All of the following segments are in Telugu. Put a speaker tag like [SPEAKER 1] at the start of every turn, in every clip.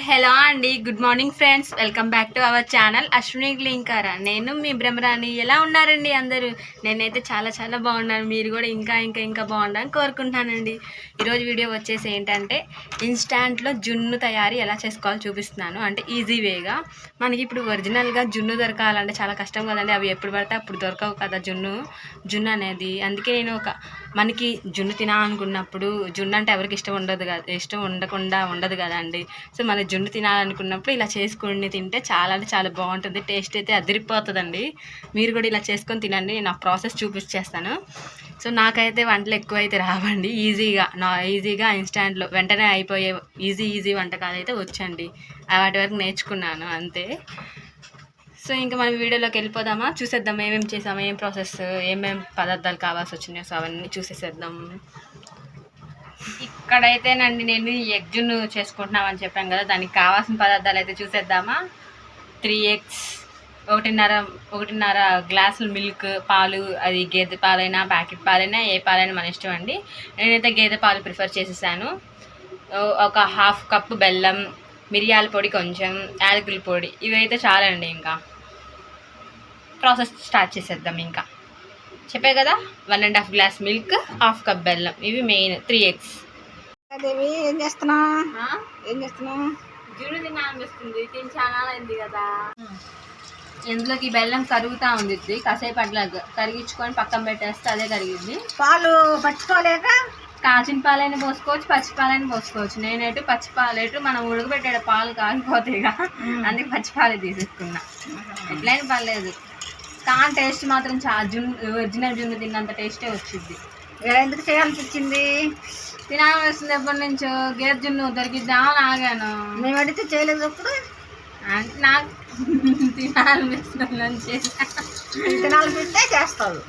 [SPEAKER 1] హాయ్ హలో అండి good morning friends welcome back to our channel Ashwini గ్లింకారా నేను మీ బ్రహ్మరాణి ఎలా ఉన్నారండి అందరూ? నేనైతే చాలా చాలా బాగున్నాను. మీరు కూడా ఇంకా ఇంకా ఇంకా బాగుండాలని కోరుకుంటున్నానండి. ఈరోజు వీడియో వచ్చేసి ఏంటంటే ఇన్స్టాంట్లో జున్ను తయారీ ఎలా చేసుకోవాలో చూపిస్తున్నాను. అంటే ఈజీ వేగా మనకి ఇప్పుడు ఒరిజినల్గా జున్ను దొరకాలంటే చాలా కష్టం కదండి. అవి ఎప్పుడు పడితే అప్పుడు దొరకవు కదా జున్ను జున్ను అనేది. అందుకే నేను ఒక మనకి జున్ను తినాలనుకున్నప్పుడు జున్ను అంటే ఎవరికి ఇష్టం ఉండదు కదా ఇష్టం ఉండకుండా ఉండదు కదండి. సో మన జున్ను తినాలనుకున్నప్పుడు ఇలా చేసుకుని తింటే చాలా అంటే చాలా బాగుంటుంది. టేస్ట్ అయితే అదిరిపోతుందండి. మీరు కూడా ఇలా చేసుకొని తినండి. నేను ఆ ప్రాసెస్ చూపించేస్తాను. సో నాకైతే వంటలు ఎక్కువైతే రావండి. ఈజీగా నా ఈజీగా ఇన్స్టాంట్లో వెంటనే అయిపోయే ఈజీ ఈజీ వంటకాలు అయితే వచ్చండి. వాటి వరకు నేర్చుకున్నాను అంతే. సో ఇంకా మనం వీడియోలోకి వెళ్ళిపోదామా? చూసేద్దాం ఏమేమి చేసాము ఏం ప్రాసెస్ ఏమేమి పదార్థాలు కావాల్సి వచ్చినాయో. సో అవన్నీ చూసేసేద్దాం. ఇక్కడైతేనండి నేను ఎగ్జును చేసుకుంటున్నామని చెప్పాను కదా దానికి కావాల్సిన పదార్థాలు అయితే చూసేద్దామా? త్రీ ఎగ్స్ ఒకటిన్నర ఒకటిన్నర గ్లాసులు మిల్క్ పాలు అది గేదె పాలైనా ప్యాకెట్ పాలైనా ఏ పాలైనా మన ఇష్టం అండి. నేనైతే గేదె పాలు ప్రిఫర్ చేసేసాను. ఒక హాఫ్ కప్పు బెల్లం మిరియాల పొడి కొంచెం యాలకుల పొడి ఇవైతే చాలండి ఇంకా. ప్రాసెస్ స్టార్ట్ చేసేద్దాం ఇంకా. చెప్పే కదా one and half glass milk half cup బెల్లం. ఇవి మెయిన్ త్రీ ఎగ్స్
[SPEAKER 2] దేవి ఏం చేస్తున్నావు ఏం చేస్తున్నావు
[SPEAKER 1] జున్ను తినాలనిపిస్తుంది తిని చాలా అయింది కదా ఇందులోకి బెల్లం కరుగుతూ ఉంది. కాసేపు అట్లా కరిగించుకొని పక్కన పెట్టేస్తే అదే కరిగింది.
[SPEAKER 2] పాలు పట్టుకోలేక
[SPEAKER 1] కాచిన పాలైన పోసుకోవచ్చు పచ్చి పాలైన పోసుకోవచ్చు. నేనైతే పచ్చి పాలేటు మనం ఉడకబెట్టే పాలు కాగిపోతాయిగా. అందుకే పచ్చి పాలే తీసేసుకున్నా. ఎట్లయినా పర్లేదు. కానీ టేస్ట్ మాత్రం చాలా జున్ను ఒరిజినల్ జున్ను తిన్నంత టేస్టే వచ్చింది.
[SPEAKER 2] ఎందుకు చేయాలనిపించింది
[SPEAKER 1] తినాల్సింది ఎప్పటి నుంచో. గేదె జున్ను దొరికిద్దామని ఆగాను.
[SPEAKER 2] మేము అడిగితే చేయలేదు అప్పుడు?
[SPEAKER 1] అంటే నాకు తినాలనిపిస్తుందని చేసా
[SPEAKER 2] తినాలనిపిస్తే చేస్తావు.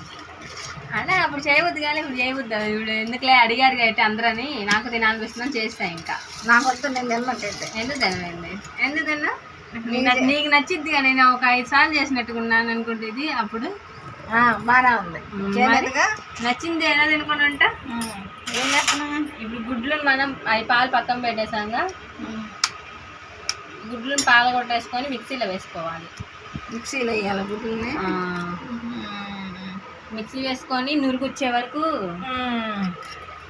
[SPEAKER 1] అంటే అప్పుడు చేయవద్దు కానీ ఇప్పుడు చేయవద్దు ఇప్పుడు ఎందుకులే అడిగారు కాబట్టి అందరని నాకు తినాలనిపిస్తుందని చేస్తా ఇంకా.
[SPEAKER 2] నాకు వద్దు నేను తిన్నట్టయితే
[SPEAKER 1] ఎందుకు తినలేదు ఎందుకు తిన్నా నీకు- నచ్చిద్ది కానీ నేను ఒక ఐదు సార్లు చేసినట్టుకున్నాను అనుకుంటే ఇది అప్పుడు?
[SPEAKER 2] ఆ, బాగానే ఉంది.
[SPEAKER 1] నచ్చింది ఎలా తినుకుని ఉంటా.
[SPEAKER 2] ఏం చేస్తున్నావు?
[SPEAKER 1] ఇప్పుడు గుడ్లను మనం అవి పాలు పక్కన పెట్టేసాక గుడ్లను పాలు కొట్టేసుకొని మిక్సీలో వేసుకోవాలి.
[SPEAKER 2] మిక్సీలో వేయాలి గుడ్లని?
[SPEAKER 1] మిక్సీ వేసుకొని నురుగు వచ్చే వరకు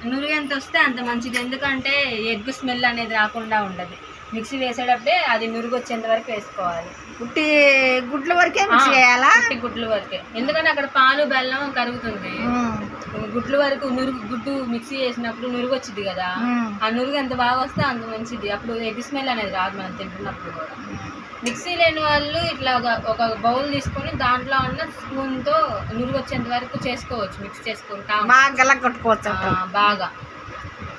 [SPEAKER 1] నురుగు ఎంత వస్తే అంత మంచిది. ఎందుకంటే ఎగ్ స్మెల్ అనేది రాకుండా ఉండదు. మిక్సీ వేసేటప్పుడే అది నురుగు వచ్చేంత వరకు వేసుకోవాలి.
[SPEAKER 2] పుట్టి గుడ్ల వరకే మిక్సీ
[SPEAKER 1] ఉట్టి గుడ్ల వరకే. ఎందుకంటే అక్కడ పాలు బెల్లం కరుగుతుంది. గుడ్ల వరకు నురుగు గుడ్డు మిక్సీ చేసినప్పుడు నురుగు వచ్చింది కదా. ఆ నురుగు ఎంత బాగా వస్తే అంత మంచిది. అప్పుడు ఎగ్ స్మెల్ అనేది రాదు మనం తింటున్నప్పుడు కూడా. మిక్సీ లేని వాళ్ళు ఇట్లా ఒక ఒక బౌల్ తీసుకొని దాంట్లో ఉన్న స్పూన్తో నురుగు వచ్చేంత వరకు చేసుకోవచ్చు. మిక్స్ చేసుకొని కా-
[SPEAKER 2] బాగా గల కొట్టుకోవచ్చు అంటావు.
[SPEAKER 1] బాగా.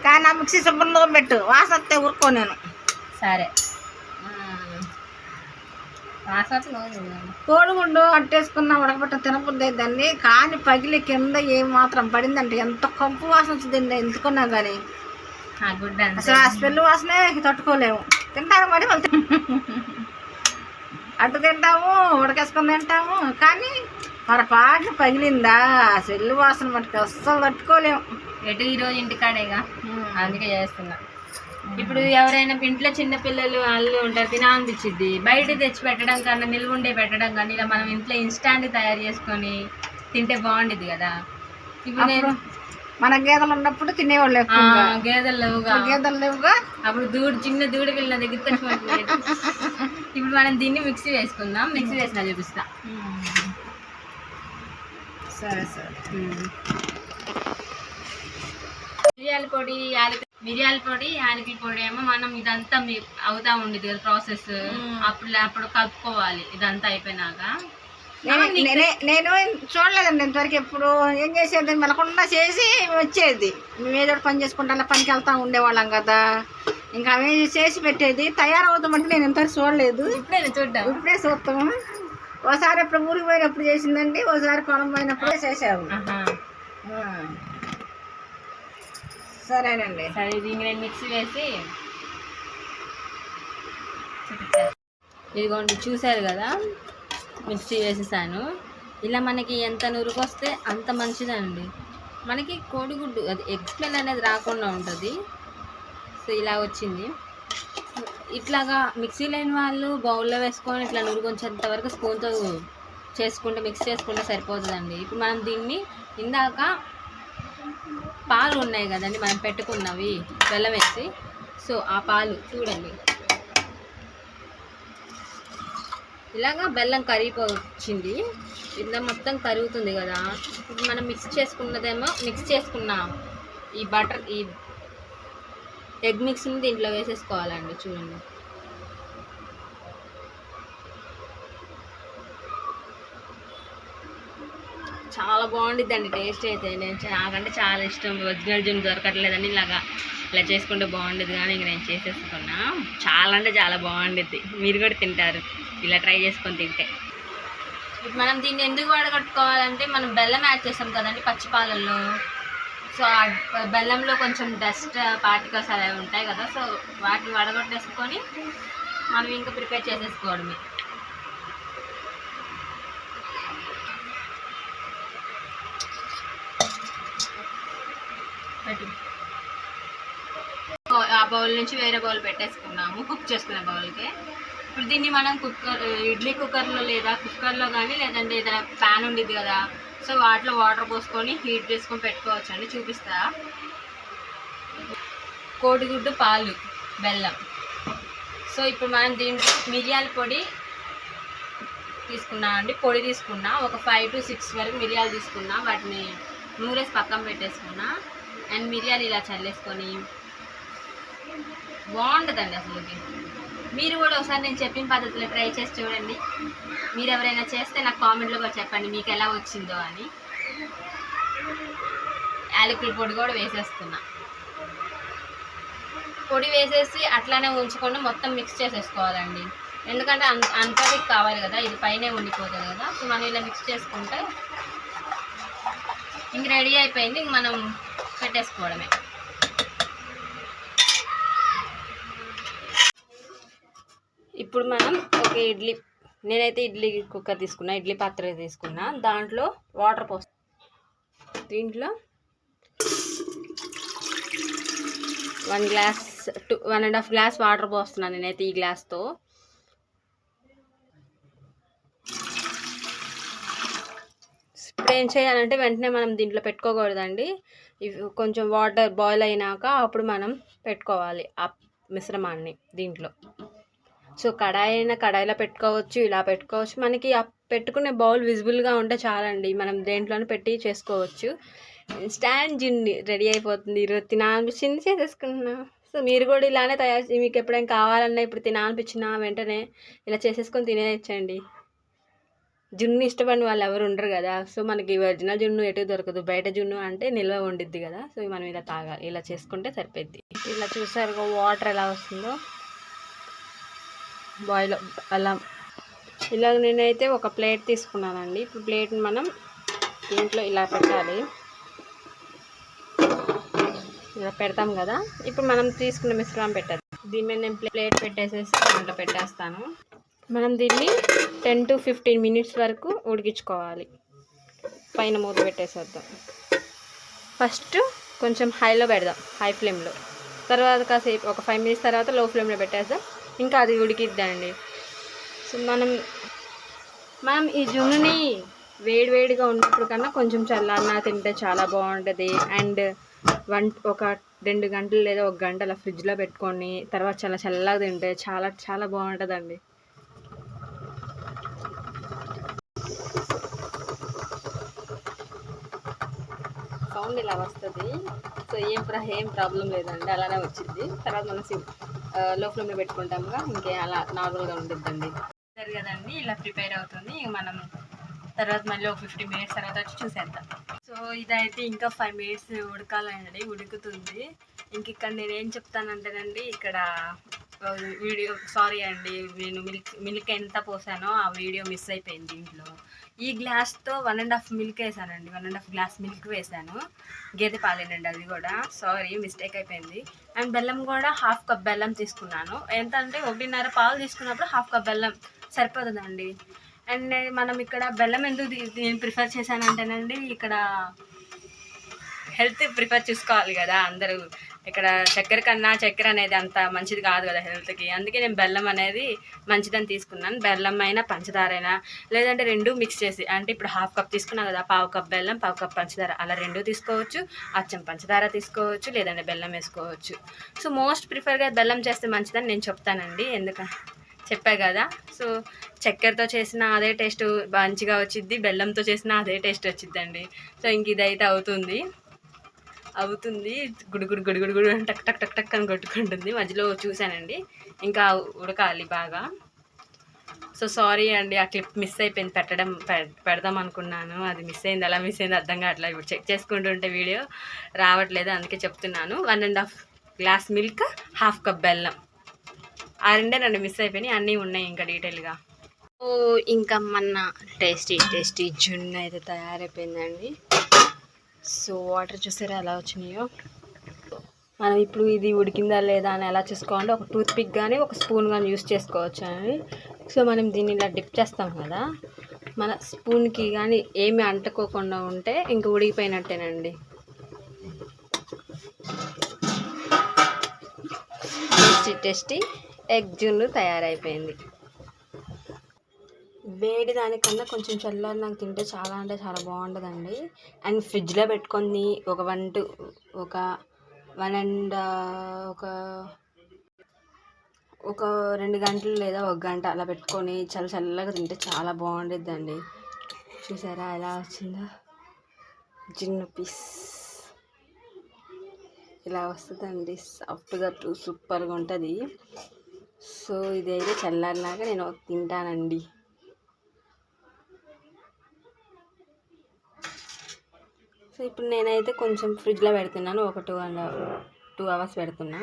[SPEAKER 2] కానీ ఆ మిక్సీ శుభ్రంగా పెట్టు. వాసన ఊరుకో నేను.
[SPEAKER 1] సరే.
[SPEAKER 2] కోడిగుడ్డు అట్టేసుకున్నా ఉడకబెట్ట దాన్ని కానీ పగిలి కింద ఏం మాత్రం పడిందంటే ఎంత కంపు వాసన వచ్చింది ఎందుకున్నా కానీ. అసలు ఆ స్మెల్ వాసనే తట్టుకోలేము. తింటారు మరి వాళ్ళు. అటు తింటాము ఉడకేసుకొని తింటాము. కానీ పొరపాటు పగిలిందా? ఆ స్మెల్ వాసన మటుకు అస్సలు తట్టుకోలేము.
[SPEAKER 1] ఎటు ఈరోజు ఇంటికాడేగా? అందుకే చేస్తున్నా. ఇప్పుడు ఎవరైనా ఇంట్లో చిన్న పిల్లలు వాళ్ళు ఉంటారు తినాలనిపించింది బయట తెచ్చి పెట్టడం కన్నా నిల్వ ఉండే పెట్టడం కానీ ఇలా మనం ఇంట్లో ఇన్స్టాంట్ తయారు చేసుకొని తింటే బాగుండేది కదా. ఇప్పుడు నేను
[SPEAKER 2] మన గేదెలు ఉన్నప్పుడు తినేవాళ్ళు ఎక్కువగా
[SPEAKER 1] గేదెలు లేవుగా.
[SPEAKER 2] గేదెలు లేవుగా.
[SPEAKER 1] అప్పుడు దూడు చిన్న దూడ పిల్లల దగ్గర ఇప్పుడు మనం దీన్ని మిక్సీ వేసుకుందాం. మిక్సీ వేసిన చూపిస్తా.
[SPEAKER 2] సరే సరే.
[SPEAKER 1] మిరియాల పొడి యాలకి మిరియాల పొడి యాలకి పొడి ఏమో మనం ఇదంతా మీ అవుతా ఉండేది కదా ప్రాసెస్. అప్పుడు అప్పుడు కలుపుకోవాలి ఇదంతా అయిపోయినాక.
[SPEAKER 2] నేను చూడలేదండి ఇంతవరకు ఎప్పుడు. ఏం చేసేది? మెలకుండా చేసి వచ్చేది. మేము ఏదో పని చేసుకుంటా అలా పనికి వెళ్తా ఉండేవాళ్ళం కదా. ఇంకా అవి చేసి పెట్టేది. తయారవుతామంటే నేను ఇంతవరకు చూడలేదు.
[SPEAKER 1] ఇప్పుడే చూద్దాం
[SPEAKER 2] ఇప్పుడే చూస్తాము ఒకసారి ఎప్పుడు ఊరికి పోయినప్పుడు చేసిందండి ఒకసారి పొలం పోయినప్పుడే చేసాము. సరేనండి.
[SPEAKER 1] సరే దీన్ని నేను మిక్సీ వేసి ఇదిగోండి చూశారు కదా? మిక్సీ వేసేసాను. ఇలా మనకి ఎంత నురుగు వస్తే అంత మంచిదండి. మనకి కోడిగుడ్డు అది ఎగ్ స్మెల్ అనేది రాకుండా ఉంటుంది. సో ఇలా వచ్చింది. ఇట్లాగా మిక్సీ లేని వాళ్ళు బౌల్లో వేసుకొని ఇట్లా నురుగుంచేంత వరకు స్పూన్తో చేసుకుంటే మిక్స్ చేసుకుంటే సరిపోతుందండి. ఇప్పుడు మనం దీన్ని ఇందాక పాలు ఉన్నాయి కదండి మనం పెట్టుకున్నవి బెల్లం వేసి. సో ఆ పాలు చూడండి. ఇలాగా బెల్లం కరిగిపోచ్చింది ఇలా మొత్తం కరుగుతుంది కదా. ఇప్పుడు మనం మిక్స్ చేసుకున్నదేమో మిక్స్ చేసుకున్నాం ఈ బటర్ ఈ ఎగ్ మిక్స్ని దీంట్లో వేసేసుకోవాలండి చూడండి. చాలా బాగుండిద్దండి టేస్ట్ అయితే. నేను నాకంటే చాలా ఇష్టం. ఒరిజినల్ జిమ్ దొరకట్లేదని ఇలాగా ఇలా చేసుకుంటే బాగుండేది కానీ ఇంక నేను చేసేసుకున్నా. చాలా అంటే చాలా బాగుండిద్ది. మీరు కూడా తింటారు. ఇలా ట్రై చేసుకొని తింటే. ఇప్పుడు మనం దీన్ని ఎందుకు వడగట్టుకోవాలంటే మనం బెల్లం యాడ్ చేస్తాం కదండి పచ్చి పాలల్లో సో ఆ బెల్లంలో కొంచెం డస్ట్ పార్టికల్స్ అలా ఉంటాయి కదా. సో వాటిని వడగొట్టేసుకొని మనం ఇంకా ప్రిపేర్ చేసేసుకోవడమే. పెట్టు. ఆ బౌల్ నుంచి వేరే బౌల్ పెట్టేసుకున్నాము. కుక్ చేసుకునే బౌల్కి ఇప్పుడు దీన్ని మనం కుక్కర్ ఇడ్లీ కుక్కర్లో లేదా కుక్కర్లో కానీ లేదంటే ఏదైనా ప్యాన్ ఉండిద్ది కదా సో వాటిలో వాటర్ పోసుకొని హీట్ చేసుకొని పెట్టుకోవచ్చు అండి. చూపిస్తా. కోడిగుడ్డు పాలు బెల్లం. సో ఇప్పుడు మనం దీంట్లో మిరియాల పొడి తీసుకున్నాం అండి. పొడి తీసుకున్నా. ఒక ఫైవ్ టు సిక్స్ వరకు మిరియాలు తీసుకున్నా. వాటిని నూరేసి పక్కన పెట్టేసుకున్నా. అండ్ మిరియాలు ఇలా చల్లేసుకొని. బాగుంటుందండి అసలు మీరు కూడా ఒకసారి నేను చెప్పిన పద్ధతిలో ట్రై చేసి చూడండి. మీరు ఎవరైనా చేస్తే నాకు కామెంట్లో కూడా చెప్పండి మీకు ఎలా వచ్చిందో అని. యాలకుల పొడి కూడా వేసేస్తున్నా. పొడి వేసేసి అట్లానే ఉంచకుండా మొత్తం మిక్స్ చేసేసుకోవాలండి. ఎందుకంటే అంత అంతది కావాలి కదా ఇది పైనే ఉండిపోతుంది కదా. సో మనం ఇలా మిక్స్ చేసుకుంటే ఇంక రెడీ అయిపోయింది. మనం పెట్టేసుకోవడమే. ఇప్పుడు మనం ఒక ఇడ్లీ నేనైతే ఇడ్లీ కుక్కర్ తీసుకున్నా ఇడ్లీ పాత్ర తీసుకున్నా. దాంట్లో వాటర్ పోస్ దీంట్లో one glass two one and half glass water పోస్తున్నాను నేనైతే ఈ గ్లాస్తో. ఇప్పుడు ఏం చేయాలంటే వెంటనే మనం దీంట్లో పెట్టుకోకూడదండి. కొంచెం వాటర్ బాయిల్ అయినాక అప్పుడు మనం పెట్టుకోవాలి ఆ మిశ్రమాన్ని దీంట్లో. సో కడాయి అయినా కడాయిలో పెట్టుకోవచ్చు ఇలా పెట్టుకోవచ్చు. మనకి ఆ పెట్టుకునే బౌల్ విజిబుల్గా ఉంటే చాలండి. మనం దేంట్లోనే పెట్టి చేసుకోవచ్చు. స్టాండ్ జిన్ని రెడీ అయిపోతుంది. ఈరోజు తినాలనిపించింది చేసేసుకున్నా సో మీరు కూడా ఇలానే తయారు మీకు ఎప్పుడైనా కావాలన్నా ఇప్పుడు తినాలనిపించినా వెంటనే ఇలా చేసేసుకొని తినేయచ్చండి. జున్ను ఇష్టపడిన వాళ్ళు ఎవరు ఉండరు కదా. సో మనకి ఒరిజినల్ జున్ను ఎటు దొరకదు. బయట జున్ను అంటే నిల్వ ఉండిద్ది కదా. సో మనం ఇలా తాగాలి ఇలా చేసుకుంటే సరిపోద్ది ఇలా చూసారు వాటర్ ఎలా వస్తుందో. బాయిల్ అలా. ఇలా నేనైతే ఒక ప్లేట్ తీసుకున్నానండి. ఇప్పుడు ప్లేట్ని మనం దీంట్లో ఇలా పెట్టాలి. ఇలా పెడతాం కదా. ఇప్పుడు మనం తీసుకున్న మిశ్రమం పెట్టాలి దీని మీద నేను ప్లేట్ పెట్టేసేసి దాంట్లో పెట్టేస్తాను. మనం దీన్ని టెన్ టు ఫిఫ్టీన్ మినిట్స్ వరకు ఉడికించుకోవాలి. పైన మూత పెట్టేసేద్దాం. ఫస్ట్ కొంచెం హైలో పెడదాం హై ఫ్లేమ్లో. తర్వాత కాసేపు ఒక ఫైవ్ మినిట్స్ తర్వాత లో ఫ్లేమ్లో పెట్టేద్దాం. ఇంకా అది ఉడికిద్దండి. సో మనం మనం ఈ జున్నుని వేడివేడిగా ఉన్నప్పుడు కన్నా కొంచెం చల్లారినా తింటే చాలా బాగుంటుంది. అండ్ వన్ ఒక రెండు గంటలు లేదా ఒక గంట అలా ఫ్రిడ్జ్లో పెట్టుకొని తర్వాత చాలా చల్లగా తింటే చాలా చాలా బాగుంటుందండి. సౌండ్ ఇలా వస్తుంది. సో ఏం ప్రా ఏం ప్రాబ్లం లేదండి. అలానే వచ్చింది. తర్వాత మనం సిమ్లో ఫ్లేమ్లో పెట్టుకుంటాముగా ఇంకే అలా నార్మల్గా ఉండిద్దండి. సరే కదండి ఇలా ప్రిపేర్ అవుతుంది. ఇంక మనం తర్వాత మళ్ళీ ఒక ఫిఫ్టీ మినిట్స్ తర్వాత వచ్చి చూసేద్దాం. సో ఇదైతే ఇంకా ఫైవ్ మినిట్స్ ఉడకాలండి ఉడుకుతుంది. ఇంక ఇక్కడ నేను ఏం చెప్తానంటేనండి ఇక్కడ వీడియో సారీ అండి నేను మిల్క్ మిల్క్ ఎంత పోసానో ఆ వీడియో మిస్ అయిపోయింది దీంట్లో ఈ గ్లాస్తో వన్ అండ్ హాఫ్ మిల్క్ వేసానండి one and half glass milk వేసాను. గేదె పాలేనండి అది కూడా సారీ మిస్టేక్ అయిపోయింది. అండ్ బెల్లం కూడా హాఫ్ కప్ బెల్లం తీసుకున్నాను. ఎంత అంటే ఒకటిన్నర పాలు తీసుకున్నప్పుడు హాఫ్ కప్ బెల్లం సరిపోతుందండి. అండ్ మనం ఇక్కడ బెల్లం ఎందుకు నేను ప్రిఫర్ చేశానంటేనండి ఇక్కడ హెల్త్ ప్రిఫర్ చూసుకోవాలి కదా అందరూ. ఇక్కడ చక్కెర కన్నా చక్కెర అనేది అంత మంచిది కాదు కదా హెల్త్కి. అందుకే నేను బెల్లం అనేది మంచిదని తీసుకున్నాను. బెల్లం అయినా పంచదార అయినా లేదంటే రెండు మిక్స్ చేసి అంటే ఇప్పుడు హాఫ్ కప్ తీసుకున్నాను కదా పావు కప్ బెల్లం పావు కప్ పంచదార అలా రెండు తీసుకోవచ్చు. అచ్చం పంచదార తీసుకోవచ్చు లేదంటే బెల్లం వేసుకోవచ్చు. సో మోస్ట్ ప్రిఫర్గా బెల్లం చేస్తే మంచిదని నేను చెప్తానండి. ఎందుక చెప్పా కదా. సో చక్కెరతో చేసిన అదే టేస్ట్ మంచిగా వచ్చిద్ది బెల్లంతో చేసిన అదే టేస్ట్ వచ్చిద్దండి. సో ఇంక ఇదైతే అవుతుంది. అవుతుంది. గుడుగుడు గుడుగుడు గుడు అని టక్ టక్ టక్ టక్ అని కొట్టుకుంటుంది. మధ్యలో చూశానండి. ఇంకా ఉడకాలి బాగా. సో సారీ అండి ఆ క్లిప్ మిస్ అయిపోయింది. పెట్టడం పె- పెడదాం అనుకున్నాను. అది మిస్ అయింది అలా మిస్ అయింది అర్థం కావట్లేదు. ఇప్పుడు చెక్ చేసుకుంటుంటే వీడియో రావట్లేదు. అందుకే చెప్తున్నాను. One and half glass milk half cup బెల్లం. ఆ రెండే రెండు మిస్ అయిపోయినాయి. అన్నీ ఉన్నాయి ఇంకా డీటెయిల్గా. ఓ ఇంకా మన టేస్టీ టేస్టీ జున్ను అయితే తయారైపోయిందండి. సో వాటర్ చూసారా ఎలా వచ్చినాయో? మనం ఇప్పుడు ఇది ఉడికిందా లేదా అని ఎలా చూసుకోవాలంటే ఒక టూత్ పిక్ కానీ ఒక స్పూన్ కానీ యూస్ చేసుకోవచ్చు అని. సో మనం దీన్ని ఇలా డిప్ చేస్తాం కదా. మన స్పూన్కి కానీ ఏమి అంటుకోకుండా ఉంటే ఇంక ఉడికిపోయినట్టేనండి. టేస్టీ టేస్టీ ఎగ్ జున్ను తయారైపోయింది. వేడి దానికన్నా కొంచెం చల్లారి నాకు తింటే చాలా అంటే చాలా బాగుంటుందండి. అండ్ ఫ్రిడ్జ్లో పెట్టుకొని ఒక వన్ టూ ఒక వన్ అండ్ ఒక ఒక రెండు గంటలు లేదా ఒక గంట అలా పెట్టుకొని చల్ల చల్లగా తింటే చాలా బాగుండిద్దండి. చూసారా ఎలా వచ్చిందో? జిన్ను పీస్. ఇలా వస్తుందండి. సాఫ్ట్గా టూ సూపర్గా ఉంటుంది. సో ఇదైతే చల్లారినాక నేను తింటానండి. సో ఇప్పుడు నేనైతే కొంచెం ఫ్రిడ్జ్లో పెడుతున్నాను. ఒక టూ అండ్ టూ అవర్స్ పెడుతున్నా.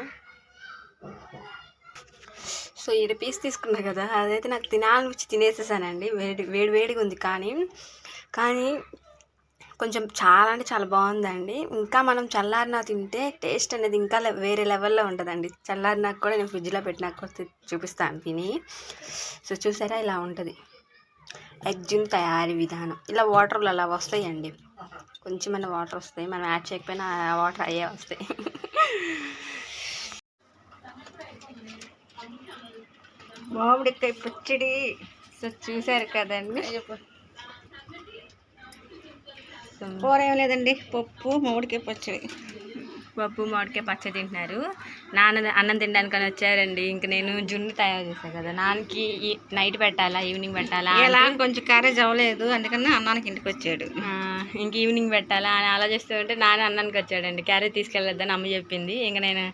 [SPEAKER 1] సో ఈడ పీస్ తీసుకున్నా కదా అదైతే నాకు తినాలనిపించి తినేసేసానండి. వేడి వేడి వేడిగా ఉంది కానీ కానీ కొంచెం చాలా అంటే చాలా బాగుందండి. ఇంకా మనం చల్లారిన తింటే టేస్ట్ అనేది ఇంకా వేరే లెవెల్లో ఉంటుందండి. చల్లారినాక కూడా నేను ఫ్రిడ్జ్లో పెట్టినాక కూడా చూపిస్తాను తిని. సో చూసారా ఇలా ఉంటుంది. ఎగ్జిమ్ తయారీ విధానం. ఇలా వాటర్లు అలా వస్తాయండి. కొంచెం వాటర్ వస్తాయి మనం యాడ్ చేయకపోయినా ఆ వాటర్ అయ్యే వస్తాయి.
[SPEAKER 2] మామిడికాయ పచ్చడి.
[SPEAKER 1] సో చూసారు కదండి?
[SPEAKER 2] కూర ఏం లేదండి పప్పు మామిడికాయ పచ్చడి.
[SPEAKER 1] పప్పు మామిడికాయ పచ్చడి తింటున్నారు. నాన్న అన్నం తినడానికని వచ్చారండి. ఇంక నేను జున్ను తయారు చేశాను కదా. నాన్నకి నైట్ పెట్టాలా ఈవినింగ్ పెట్టాలా? అంటే,
[SPEAKER 2] కొంచెం క్యారేజ్ అవ్వలేదు. అందుకని అన్నానికి ఇంటికి వచ్చాడు.
[SPEAKER 1] ఇంక ఈవినింగ్ పెట్టాలా అని ఆలోచిస్తూ ఉంటే నాన్న అన్నానికి వచ్చాడండి క్యారెట్ తీసుకెళ్ళొద్దని అమ్మ చెప్పింది. ఇంక నేను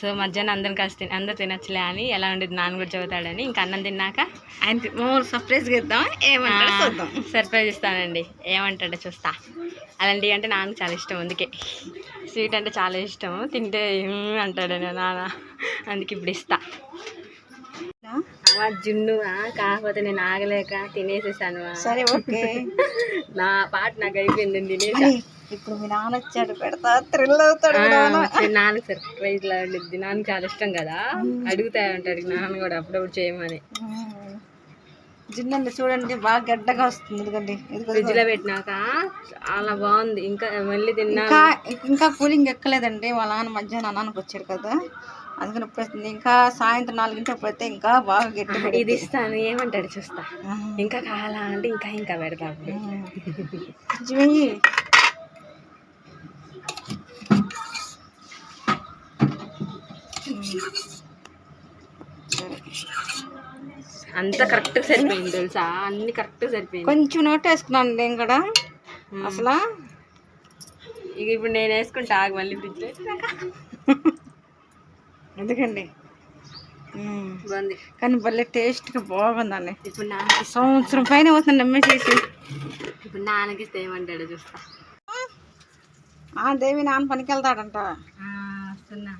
[SPEAKER 1] సో మధ్యాహ్నం అందరం కలిసి తిన అందరు తినచ్చులే అని ఎలా ఉండేది నాన్న కూడా చదువుతాడని ఇంక అన్నం తిన్నాక
[SPEAKER 2] ఆయన సర్ప్రైజ్గా ఇద్దాం ఏమంటాడో చూద్దాం.
[SPEAKER 1] సర్ప్రైజ్ ఇస్తానండి. ఏమంటాడో చూస్తా. అలాంటివి అంటే నాన్నకు చాలా ఇష్టం అందుకే. స్వీట్ అంటే చాలా ఇష్టం తింటే అంటాడు నాన్న. అందుకే ఇప్పుడు ఇస్తా. అవ్వ జున్ను కాకపోతే నేను ఆగలేక తినేసేసాను.
[SPEAKER 2] సరే ఓకే.
[SPEAKER 1] నా పాట నాకు అయిపోయింది తినేసా.
[SPEAKER 2] ఇప్పుడు మీ నాన్న వచ్చాడు పెడతా థ్రిల్ అవుతాడు మీ నాన్న.
[SPEAKER 1] సరే, నాన్న సర్ప్రైజ్ లా ఉండిద్ది. నాన్న చాలా ఇష్టం కదా. అడుగుతా ఉంటాడు నాన్న కూడా అప్పుడప్పుడు చేయమని.
[SPEAKER 2] జిన్నండి చూడండి బాగా గడ్డగా వస్తుంది ఎందుకండి
[SPEAKER 1] ఫ్రిడ్జ్లో పెట్టినాక చాలా బాగుంది. ఇంకా మళ్ళీ తిన్నా
[SPEAKER 2] ఇంకా ఇంకా కూలింగ్ ఎక్కలేదండి. వాళ్ళ నాన్న మధ్యాహ్నం అన్నానికి వచ్చాడు కదా. అందుకని ఇప్పుడు ఇంకా సాయంత్రం నాలుగింటి పెడితే ఇంకా బాగా గట్టి
[SPEAKER 1] ఇది. ఇస్తాను. ఏమంటాడు చూస్తా. ఇంకా కావాలా అంటే ఇంకా ఇంకా పెడతా. అంత కరెక్ట్ సరిపోయింది తెలుసా? అన్ని కరెక్ట్ సరిపోయింది.
[SPEAKER 2] కొంచెం నోట్ వేసుకున్నాను నేను కూడా. అసలు?
[SPEAKER 1] ఇక ఇప్పుడు నేను వేసుకుంటా ఆగు మళ్ళీ ఫ్రిడ్జ్
[SPEAKER 2] ఎందుకండి.
[SPEAKER 1] బాగుంది.
[SPEAKER 2] కానీ భలే టేస్ట్గా బాగుందండి.
[SPEAKER 1] ఇప్పుడు నా
[SPEAKER 2] సంవత్సరం పైన అవుతుంది అమ్మే చేసి.
[SPEAKER 1] ఇప్పుడు నాన్నకి ఏమంటాడు చూస్తా.
[SPEAKER 2] ఆ దేవి నాన్న పనికి వెళ్తాడంట
[SPEAKER 1] వస్తున్నా.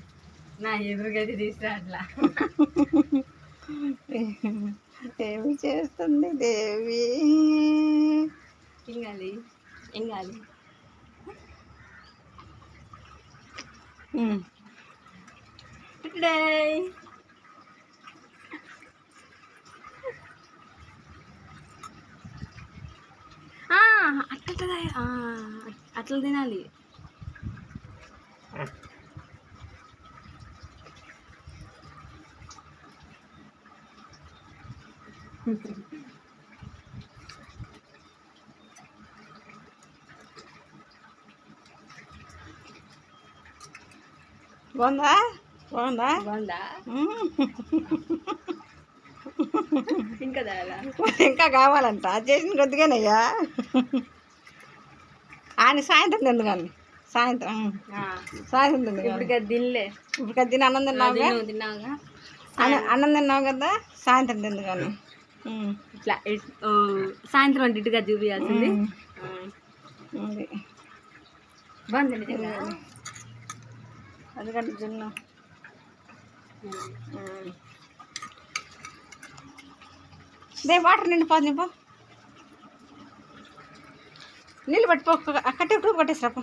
[SPEAKER 1] నా ఎదురుగది తీసుకురా అట్లా
[SPEAKER 2] ఏమి చేస్తుంది దేవి.
[SPEAKER 1] ఇంగాలి ఇంగాలి.
[SPEAKER 2] birthday.
[SPEAKER 1] Ah, atul tada ah,
[SPEAKER 2] atul dinali. Bona?
[SPEAKER 1] బాగుందా?
[SPEAKER 2] బాగుందా.
[SPEAKER 1] ఇంకా
[SPEAKER 2] ఇంకా కావాలంట. చేసిన కొద్దిగానయ్యా. ఆయన సాయంత్రం తిందు కానీ సాయంత్రం. సాయంత్రం తిందు
[SPEAKER 1] ఇప్పుడు తినలే.
[SPEAKER 2] ఇప్పుడు తిని అన్నం తిన్నావుగా?
[SPEAKER 1] నువ్వు తిన్నావుగా?
[SPEAKER 2] అన్న- తిన్నావు కదా? సాయంత్రం తిందు కానీ.
[SPEAKER 1] ఇట్లా సాయంత్రం అంటే ఇటుగా చూపించాల్సింది. బాగుంది నిజంగా
[SPEAKER 2] అందుకని జున్ను దే వాటర్ నిండిపోతుంది పో. నీళ్ళు పట్టుకో కట్టి టూ కొట్టేసిరా పో.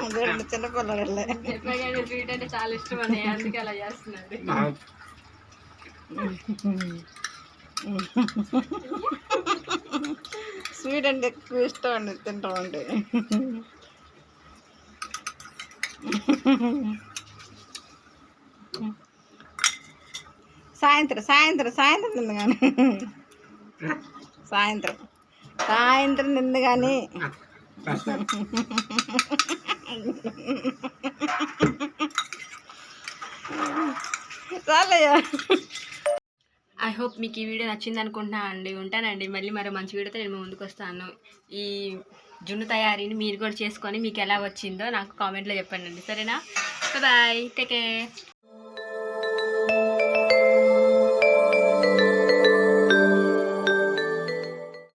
[SPEAKER 2] చూడండి చిన్నపిల్లలే
[SPEAKER 1] చెప్పగానే స్వీట్ అంటే చాలా ఇష్టం అని అందుకే అలా చేస్తున్నాడు.
[SPEAKER 2] స్వీట్ అంటే ఎక్కువ ఇష్టం అండి తింటాం అంటే సాయంత్రం సాయంత్రం సాయంత్రం తింది కానీ. సాయంత్రం. సాయంత్రం తింది కానీ. చాలయ్యా.
[SPEAKER 1] ఐ హోప్ మీకు ఈ వీడియో నచ్చింది అనుకుంటున్నా అండి. ఉంటానండి. మళ్ళీ మరో మంచి వీడియోతో నేను ముందుకు వస్తాను. ఈ జున్ను తయారీని మీరు కూడా చేసుకొని మీకు ఎలా వచ్చిందో నాకు కామెంట్లో చెప్పండి సరేనా? Bye take care